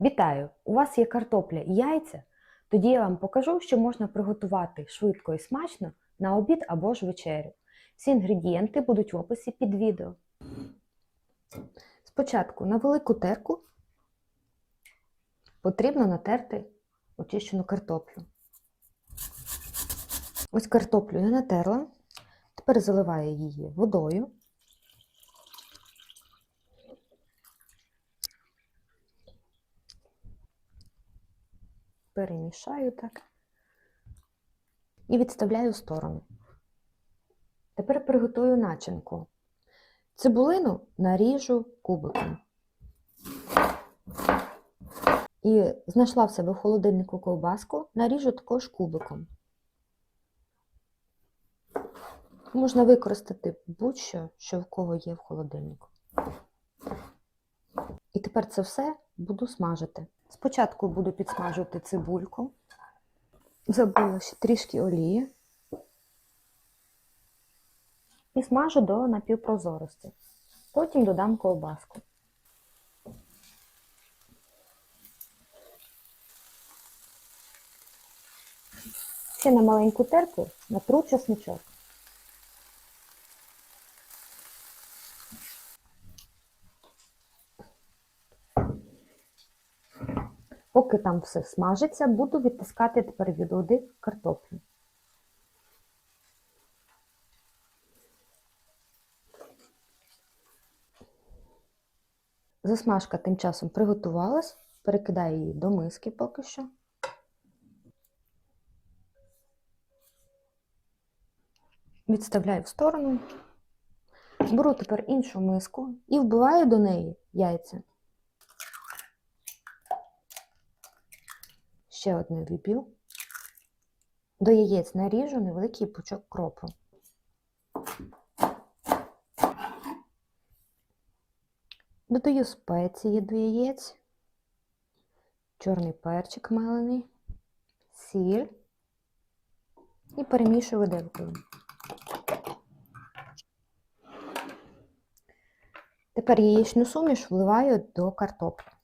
Вітаю! У вас є картопля і яйця? Тоді я вам покажу, що можна приготувати швидко і смачно на обід або ж вечерю. Всі інгредієнти будуть в описі під відео. Спочатку на велику терку потрібно натерти очищену картоплю. Ось картоплю я натерла. Тепер заливаю її водою. Перемішаю так і відставляю в сторону. Тепер приготую начинку. Цибулину наріжу кубиком. І знайшла в себе в холодильнику ковбаску, наріжу також кубиком. Можна використати будь-що, що в кого є в холодильнику. І тепер це все буду смажити. Спочатку буду підсмажувати цибульку. Забула ще трішки олії. І смажу до напівпрозорості. Потім додам ковбаску. Ще на маленьку терку натру чесничок. Поки там все смажиться, буду відтискати тепер від води картоплю. Засмажка тим часом приготувалась, перекидаю її до миски поки що. Відставляю в сторону. Беру тепер іншу миску і вбиваю до неї яйця. Ще одне виб'ю. До яєць наріжу невеликий пучок кропу. Додаю спеції до яєць, чорний перчик мелений, сіль і перемішую виделкою. Тепер яєчну суміш вливаю до картоплі.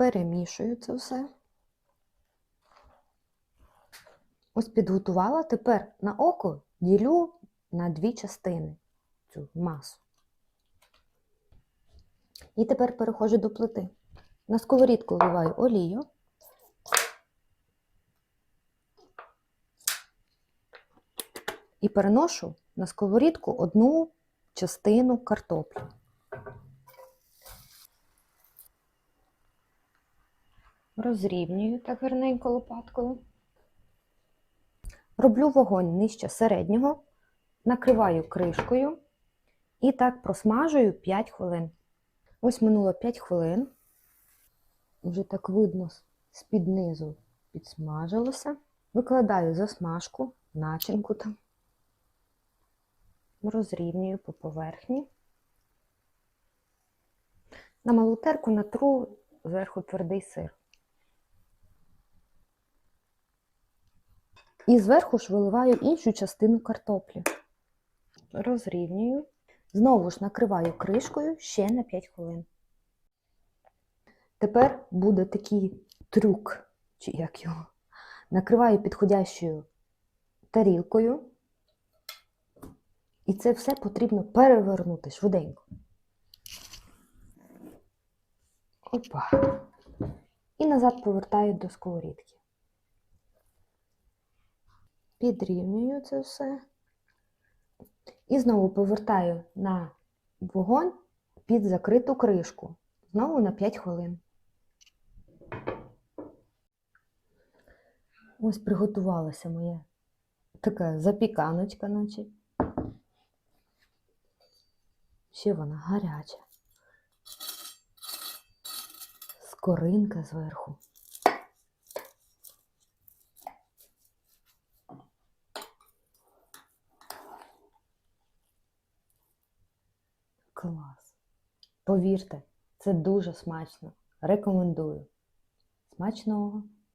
Перемішую це все. Ось підготувала. Тепер на око ділю на дві частини цю масу. І тепер переходжу до плити. На сковорідку вливаю олію. І переношу на сковорідку одну частину картоплі. Розрівнюю так гарненько лопаткою. Роблю вогонь нижче середнього, накриваю кришкою і так просмажую 5 хвилин. Ось минуло 5 хвилин. Вже так видно, з-під низу підсмажилося. Викладаю засмажку, начинку там, розрівнюю по поверхні. На малу терку натру зверху твердий сир. І зверху ж виливаю іншу частину картоплі. Розрівнюю. Знову ж накриваю кришкою ще на 5 хвилин. Тепер буде такий трюк, чи як його. Накриваю підходящою тарілкою. І це все потрібно перевернути швиденько. Опа. І назад повертаю до сковорідки. Підрівнюю це все. І знову повертаю на вогонь під закриту кришку. Знову на 5 хвилин. Ось приготувалася моя така запіканочка, наче. Ще вона гаряча. Скоринка зверху. Клас. Повірте, це дуже смачно. Рекомендую. Смачного!